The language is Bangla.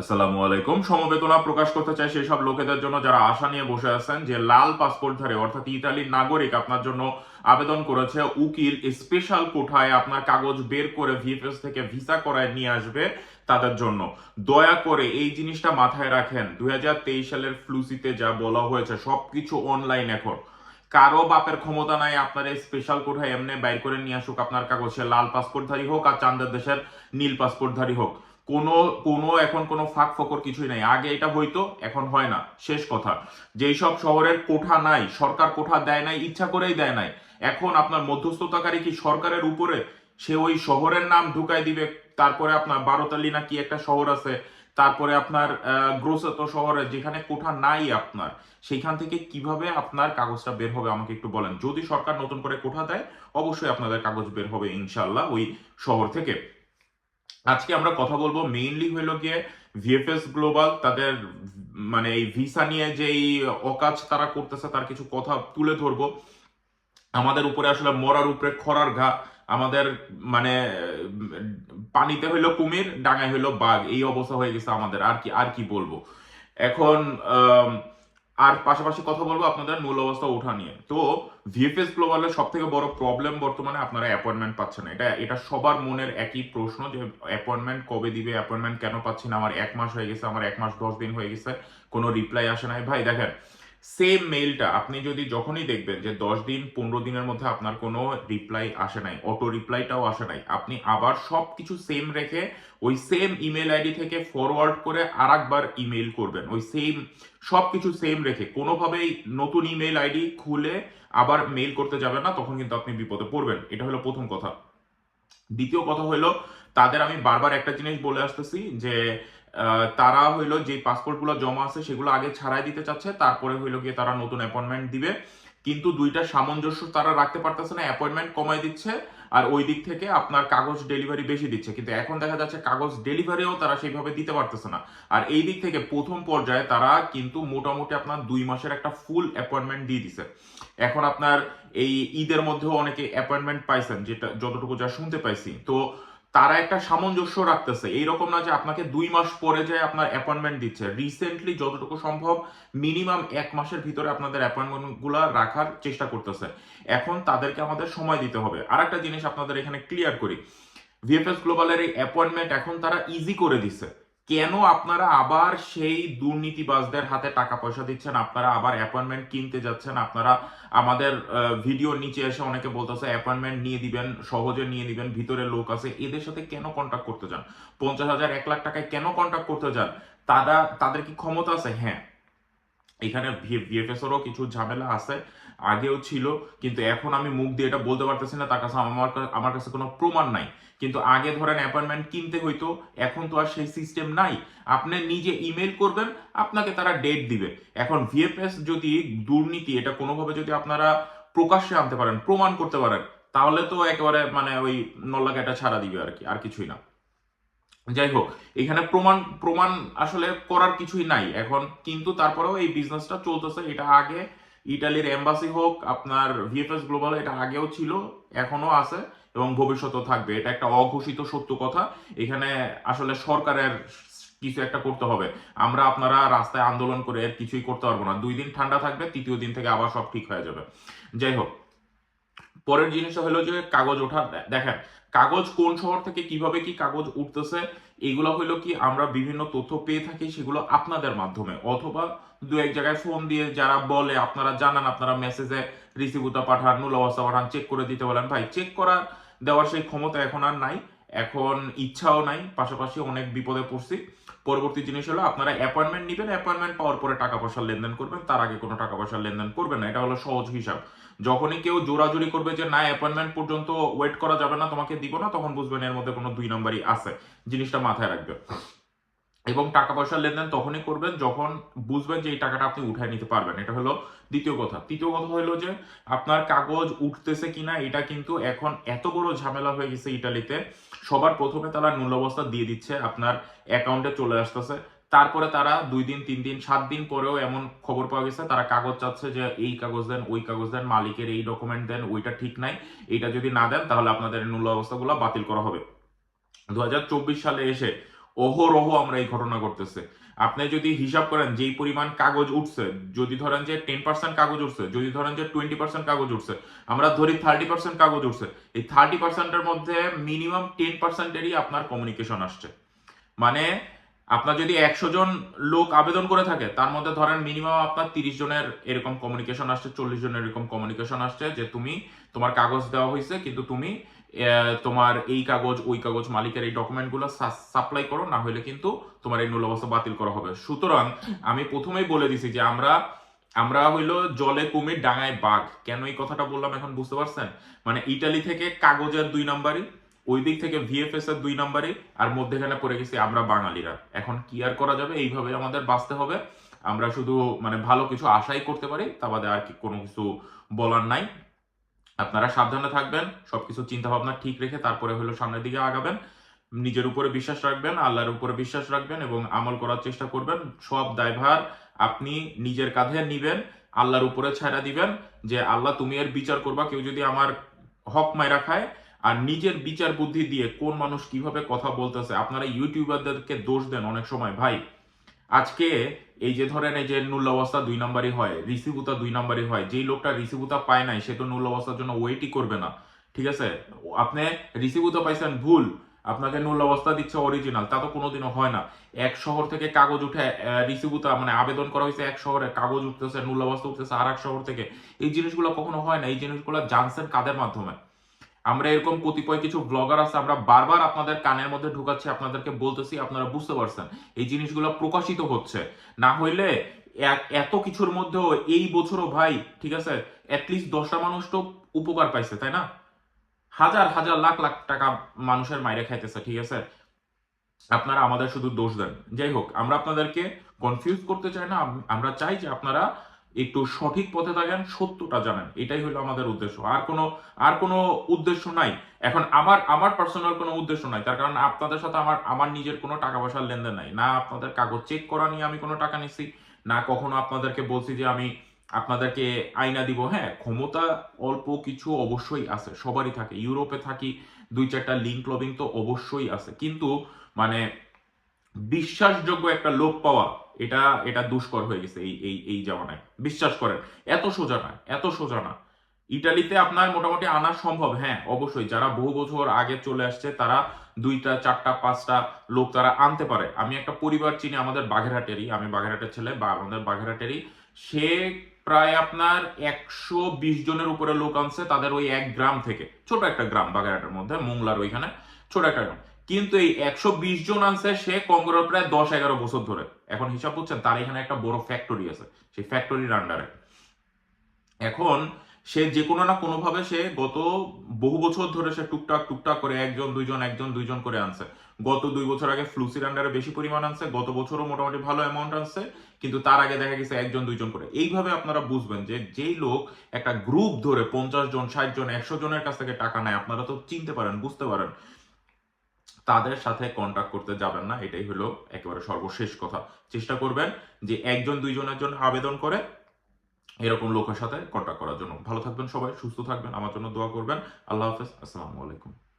আসসালামু আলাইকুম। সমবেদনা প্রকাশ করতে চাই সেই সব লোকেদের জন্য যারা আশা নিয়ে বসে আছেন যে লাল পাসপোর্টধারী অর্থাৎ ইতালির নাগরিক আপনার জন্য আবেদন করেছে। উকিল স্পেশাল কোঠায় আপনার কাগজ বের করে ভিএফএস থেকে ভিসা করায় নিয়ে আসবে তাদের জন্য। দয়া করে এই জিনিসটা মাথায় রাখেন। দুই হাজার তেইশ সালের ফ্লুসিতে যা বলা হয়েছে, সবকিছু অনলাইন এখন। কারও বাপের ক্ষমতা নাই, আপনার এই স্পেশাল কোঠায় এমনি বাইর করে নিয়ে আসুক আপনার কাগজে। লাল পাসপোর্টধারী হোক আর চান্দের দেশের নীল পাসপোর্টধারী হোক। কোনো কোনো এখন কোনো ফাঁক ফকর কিছুই নাই। আগে এটা হইতো, এখন হয় না। শেষ কথা। যেই সব শহরের কোঠা নাই, সরকার কোঠা দেয় নাই, ইচ্ছা করেই দেয় নাই। এখন আপনার মধ্যস্থতাকারী কি সরকারের উপরে? সে ওই শহরের নাম ঢুকাই দিবে, তারপরে আপনার বারোতালি না কি একটা শহর আছে, তারপরে আপনার গ্রোসত শহরে যেখানে কোঠা নাই আপনার, সেইখান থেকে কীভাবে আপনার কাগজটা বের হবে আমাকে একটু বলেন? যদি সরকার নতুন করে কোঠা দেয়, অবশ্যই আপনাদের কাগজ বের হবে ইনশাল্লাহ ওই শহর থেকে। আজকে আমরা কথা বলব মেইনলি হইল গিয়ে ভিএফএস গ্লোবাল তাদের মানে এই ভিসা নিয়ে যে এই অকাজ তারা করতেছে তার কিছু কথা তুলে ধরবো। আমাদের উপরে আসলে মরার উপরে খরার ঘা, আমাদের মানে পানিতে হইল কুমির, ডাঙায় হইল বাঘ, এই অবস্থা হয়ে গেছে আমাদের। আর কি আর কি বলব? এখন আর পাশাপাশি কথা বলব আপনাদের মূল অবস্থা ওঠা নিয়ে। তো ভিএফএস গ্লোবালের সব থেকে বড় প্রবলেম বর্তমানে আপনারা অ্যাপয়েন্টমেন্ট পাচ্ছেন না। এটা এটা সবার মনের একই প্রশ্ন যে অ্যাপয়েন্টমেন্ট কবে দিবে অ্যাপয়েন্টমেন্ট কেন পাচ্ছি না? আমার এক মাস হয়ে গেছে, আমার এক মাস দশ দিন হয়ে গেছে, কোনো রিপ্লাই আসে নাই। ভাই, দেখেন সেম মেইলটা আপনি যদি যখনই দেখবেন যে দশ দিন, পনেরো দিনের মধ্যে আপনার কোনো রিপ্লাই আসে নাই অটো রিপ্লাইটাও আসে নাই, আপনি আবার সব কিছু সেম রেখে ওই সেম ইমেল আইডি থেকে ফরওয়ার্ড করে আর একবার ইমেল করবেন। ওই সেম সব কিছু সেম রেখে কোনোভাবেই নতুন ইমেল আইডি খুলে আবার মেইল করতে যাবেন না, তখন কিন্তু আপনি বিপদে পড়বেন। এটা হলো প্রথম কথা। দ্বিতীয় কথা হলো, তাদের আমি বারবার একটা জিনিস বলে আসতেছি যে তারা হইল যে পাসপোর্টগুলো জমা আছে সেগুলো আগে ছাড়াই দিতে চাচ্ছে, তারপরে হইল গিয়ে তারা নতুন অ্যাপয়েন্টমেন্ট দিবে। কিন্তু দুইটা সামঞ্জস্য তারা রাখতে পারতেছে না অ্যাপয়েন্টমেন্ট কমাই দিচ্ছে আর ওই দিক থেকে আপনার কাগজ ডেলিভারি বেশি দিচ্ছে। কিন্তু এখন দেখা যাচ্ছে কাগজ ডেলিভারিও তারা সেইভাবে দিতে পারতেছে না। আর এই দিক থেকে প্রথম পর্যায়ে তারা কিন্তু মোটামুটি আপনার দুই মাসের একটা ফুল অ্যাপয়েন্টমেন্ট দিয়ে দিছে। এখন আপনার এই ঈদের মধ্যেও অনেকে অ্যাপয়েন্টমেন্ট পাইছেন, যেটা যতটুকু যা শুনতে পাইছি। তো তারা একটা সামঞ্জস্য রাখতেছে। এইরকম না যে আপনাকে দুই মাস পরে যায় আপনার অ্যাপয়েন্টমেন্ট দিচ্ছে। রিসেন্টলি যতটুকু সম্ভব মিনিমাম এক মাসের ভিতরে আপনাদের অ্যাপয়েন্টমেন্টগুলো রাখার চেষ্টা করতেছে। এখন তাদেরকে আমাদের সময় দিতে হবে। আর একটা জিনিস আপনাদের এখানে ক্লিয়ার করি। ভিএফএস গ্লোবালের এই অ্যাপয়েন্টমেন্ট এখন তারা ইজি করে দিছে। কেন আপনারা আবার সেই দুর্নীতিবাজদের হাতে টাকা পয়সা দিচ্ছেন? আপনারা আবার অ্যাপয়েন্টমেন্ট কিনতে যাচ্ছেন? আপনারা আমাদের ভিডিওর নিচে এসে অনেকে বলতেছে অ্যাপয়েন্টমেন্ট নিয়ে দিবেন, সহজে নিয়ে দিবেন, ভিতরে লোক আছে। এদের সাথে কেন কন্ট্যাক্ট করতে যান? পঞ্চাশ হাজার, এক লাখ টাকায় কেন কন্ট্যাক্ট করতে যান? তারা, তাদের কি ক্ষমতা আছে? হ্যাঁ। এখানে ভিএফএসেরও কিছু ঝামেলা আছে, আগেও ছিল, কিন্তু এখন আমি মুখ দিয়ে এটা বলতে পারতেছি না, তার কাছে আমার আমার কাছে কোনো প্রমাণ নাই। কিন্তু আগে ধরেন অ্যাপয়েন্টমেন্ট কিনতে হইতো, এখন তো আর সেই সিস্টেম নাই। আপনি নিজে ইমেল করবেন, আপনাকে তারা ডেট দিবে। এখন ভিএফএস যদি দুর্নীতি, এটা কোনোভাবে যদি আপনারা প্রকাশ্যে আনতে পারেন, প্রমাণ করতে পারেন, তাহলে তো একেবারে মানে ওই নল্লাকে নল্লাকাটা ছাড়া দিবে আর কি, আর কিছুই না। যাই হোক এখানে প্রমাণ প্রমাণ আসলে করার কিছুই নাই। এখন কিন্তু তারপরেও এই বিজনেসটা চলতেছে। এটা আগে ইটালির এম্বাসি হোক, আপনার ভিএফএস গ্লোবাল এটা আগেও ছিল, এখনও আছে এবং ভবিষ্যতেও থাকবে। এটা একটা অঘোষিত সত্য কথা। এখানে আসলে সরকারের কিছু একটা করতে হবে। আমরা আপনারা রাস্তায় আন্দোলন করে কিছুই করতে পারব না। দুই দিন ঠান্ডা থাকবে, তৃতীয় দিন থেকে আবার সব ঠিক হয়ে যাবে। যাই হোক পরের জিনিসটা হলো যে কাগজ ওঠা দেখেন কাগজ কোন শহর থেকে কীভাবে কি কাগজ উঠতেছে, এগুলো হইল কি আমরা বিভিন্ন তথ্য পেয়ে থাকি, সেগুলো আপনাদের মাধ্যমে। অথবা দু এক জায়গায় ফোন দিয়ে যারা বলে, আপনারা জানান, আপনারা মেসেজে রিসিভুতা পাঠান নুল অবস্থা পাঠান চেক করে দিতে বলেন। ভাই চেক করা দেওয়ার সেই ক্ষমতা এখন আর নাই। এখন ইচ্ছাও নাই, পাশাপাশি অনেক বিপদে পড়ছি। পরবর্তী জিনিস হলো আপনারা অ্যাপয়েন্টমেন্ট নেবেন অ্যাপয়েন্টমেন্ট পাওয়ার পরে টাকা পয়সার লেনদেন করবেন, তার আগে কোনো টাকা পয়সার লেনদেন করবেন না, এটা হলো সহজ হিসাব। যখনই কেউ জোরাজুরি করবে যে, না অ্যাপয়েন্টমেন্ট পর্যন্ত ওয়েট করা যাবে না, তোমাকে দিব না, তখন বুঝবেন এর মধ্যে কোনো দুই নম্বরই আছে, জিনিসটা মাথায় রাখবে এবং টাকা পয়সার লেনদেন তখনই করবেন যখন বুঝবেন যে এই টাকাটা আপনি উঠায় নিতে পারবেন। এটা হলো দ্বিতীয় কথা। তৃতীয় কথা হলো যে আপনার কাগজ উঠতেছে কিনা, এটা কিন্তু এখন এত বড় ঝামেলা হয়ে গেছে ইটালিতে। সবার প্রথমে তারা অবস্থা দিয়ে দিচ্ছে, আপনার অ্যাকাউন্টে চলে আসতেছে। তারপরে তারা দুই দিন, তিন দিন, সাত দিন পরেও এমন খবর পাওয়া গেছে, তারা কাগজ চাচ্ছে যে এই কাগজ দেন, ওই কাগজ দেন, মালিকের এই ডকুমেন্ট দেন, ওইটা ঠিক নাই, এটা যদি না দেন তাহলে আপনাদের মূল্য অবস্থাগুলো বাতিল করা হবে। দু হাজার চব্বিশ সালে এসে অহরহ আমরা এই ঘটনা ঘটতেছে। আপনি যদি হিসাব করেন, যেই পরিমাণ কাগজ উঠছে, যদি ধরেন যে টেন পার্সেন্ট কাগজ উঠছে, যদি ধরেন যে টোয়েন্টি পার্সেন্ট কাগজ উঠছে, আমরা ধরি থার্টি পার্সেন্ট কাগজ উঠছে, এই থার্টি পার্সেন্টের মধ্যে মিনিমাম টেন পার্সেন্টেরই আপনার কমিউনিকেশন আসছে। মানে আপনার যদি একশো জন লোক আবেদন করে থাকে, তার মধ্যে ধরেন মিনিমাম আপনার তিরিশ জনের এরকম কমিউনিকেশন আসছে, চল্লিশ জনের এরকম কমিউনিকেশন আসছে যে, তুমি তোমার কাগজ দেওয়া হয়েছে কিন্তু তুমি তোমার এই কাগজ, ওই কাগজ মালিকের এই ডকুমেন্টগুলো সাপ্লাই করো, না হলে কিন্তু তোমার এই মূল বাতিল করা হবে। সুতরাং আমি প্রথমেই বলে দিছি যে আমরা আমরা হইল জলে কুমির ডাঙায় বাঘ। কেন এই কথাটা বললাম এখন বুঝতে পারছেন? মানে ইটালি থেকে কাগজের দুই নাম্বারই ওই দিক থেকে ভিএফএস এর দুই নাম্বারই, আর মধ্যেখানে পড়ে গেছি আমরা বাঙালিরা। এখন কি আর করা যাবে? এইভাবে আমাদের বাঁচতে হবে। আমরা শুধু মানে ভালো কিছু আশাই করতে পারি, তা বাদে আর কি কোনো কিছু বলার নাই। আপনারা সাবধানে থাকবেন, সবকিছু চিন্তা ভাবনা ঠিক রেখে তারপরে হলো সামনের দিকে আগাবেন। নিজের উপরে বিশ্বাস রাখবেন, আল্লাহর উপরে বিশ্বাস রাখবেন এবং আমল করার চেষ্টা করবেন। সব দায়ভার আপনি নিজের কাঁধে নিবেন, আল্লাহর উপরে ছাড়া দিবেন যে, আল্লাহ, তুমি এর বিচার করবা। কেউ যদি আমার হক মাইরা খায় আর নিজের বিচার বুদ্ধি দিয়ে কোন মানুষ কীভাবে কথা বলতেছে? আপনারা ইউটিউবারদেরকে দোষ দেন অনেক সময়। ভাই আজকে এই যে ধরেন এই যে নুল অবস্থা দুই নাম্বারই হয় রিসিভুতা দুই নাম্বারই হয়, যেই লোকটা রিসিভুতা পায় নাই, সে তো নুল অবস্থার জন্য ওয়েটই করবে না, ঠিক আছে? আপনি রিসিভুতা পাইছেন, ভুল। আপনাকে নুল অবস্থা দিচ্ছে অরিজিনাল তা তো কোনোদিনও হয় না। এক শহর থেকে কাগজ উঠে রিসিভুতা মানে আবেদন করা হয়েছে এক শহরে, কাগজ উঠতেছে নুল অবস্থা উঠতেছে আর এক শহর থেকে। এই জিনিসগুলো কখনো হয় না, এই জিনিসগুলো জানছেন কাদের মাধ্যমে? আমরা এরকম কতিপয় কিছু ব্লগার আছে, আমরা বারবার আপনাদের কানের মধ্যে ঢুকাচ্ছি, আপনাদেরকে বলতেছি, আপনারা বুঝতে পারছেন। এই জিনিসগুলো প্রকাশিত হচ্ছে। না হইলে এত কিছুর মধ্যেও এই বছরও ভাই, ঠিক আছে অ্যাটলিস্ট দশটা মানুষ তো উপকার পাইছে, তাই না? হাজার হাজার, লাখ লাখ টাকা মানুষের মাইরে খাইতেছে, ঠিক আছে? আপনারা আমাদের শুধু দোষ দেন। যাই হোক, আমরা আপনাদেরকে কনফিউজ করতে চাই না আমরা চাই যে আপনারা একটু সঠিক পথে থাকেন সত্যটা জানেন। এটাই হলো আমাদের উদ্দেশ্য। আর কোনো আর কোনো উদ্দেশ্য নাই। এখন আমার আমার পার্সোনাল কোনো উদ্দেশ্য নাই। তার কারণ আপনাদের সাথে আমার আমার নিজের কোনো টাকা পয়সার লেনদেন নাই। না আপনাদের কাগজ চেক করা নিয়ে আমি কোনো টাকা নিচ্ছি না কখনো আপনাদেরকে বলছি যে আমি আপনাদেরকে আয়না দিব। হ্যাঁ ক্ষমতা অল্প কিছু অবশ্যই আছে, সবারই থাকে। ইউরোপে থাকি, দুই চারটা লিঙ্ক লবিং তো অবশ্যই আছে। কিন্তু মানে বিশ্বাসযোগ্য একটা লোক পাওয়া এটা এটা দুষ্কর হয়ে গেছে এই এই এই জামানায় বিশ্বাস করেন, এত সোজা না, এত সোজা না। ইটালিতে আপনার মোটামুটি আনা সম্ভব হ্যাঁ অবশ্যই। যারা বহু বছর আগে চলে আসছে, তারা দুইটা, চারটা, পাঁচটা লোক তারা আনতে পারে। আমি একটা পরিবার চিনি, আমাদের বাঘেরহাটেরই আমি বাগেরহাটের ছেলে, বা আমাদের বাগেরহাটেরই। সে প্রায় আপনার একশো বিশ জনের উপরে লোক আনছে, তাদের ওই এক গ্রাম থেকে। ছোট একটা গ্রাম বাগেরহাটের মধ্যে, মোংলার ওইখানে। ছোট একটা গ্রাম। কিন্তু এই একশো বিশ জন আনছে সে কম প্রায় দশ এগারো বছর ধরে। এখন হিসাব করছেন, তার এখানে একটা বড় ফ্যাক্টরি আছে, সেই ফ্যাক্টরির আন্ডারে এখন সে যে কোনো না কোনোভাবে সে গত বহু বছর ধরে সে টুকটাক টুকটাক করে একজন, দুইজন একজন, দুইজন করে আনছে। গত দুই বছর আগে ফ্লুসির আন্ডারে বেশি পরিমাণ আনছে, গত বছরও মোটামুটি ভালো অ্যামাউন্ট আনছে, কিন্তু তার আগে দেখা গেছে একজন, দুইজন করে। এইভাবে আপনারা বুঝবেন যে যেই লোক একটা গ্রুপ ধরে পঞ্চাশ জন, ষাট জন, একশো জনের কাছ থেকে টাকা নেয়, আপনারা তো চিনতে পারেন, বুঝতে পারেন। তাদের সাথে কন্ট্যাক্ট করতে যাবেন না, এটাই হলো একেবারে সর্বশেষ কথা। চেষ্টা করবেন যে একজন, দুইজনের জন্য আবেদন করে এরকম লোকের সাথে কন্ট্যাক্ট করার জন্য। ভালো থাকবেন সবাই, সুস্থ থাকবেন, আমার জন্য দোয়া করবেন। আল্লাহ হাফেজ, আসসালামু আলাইকুম।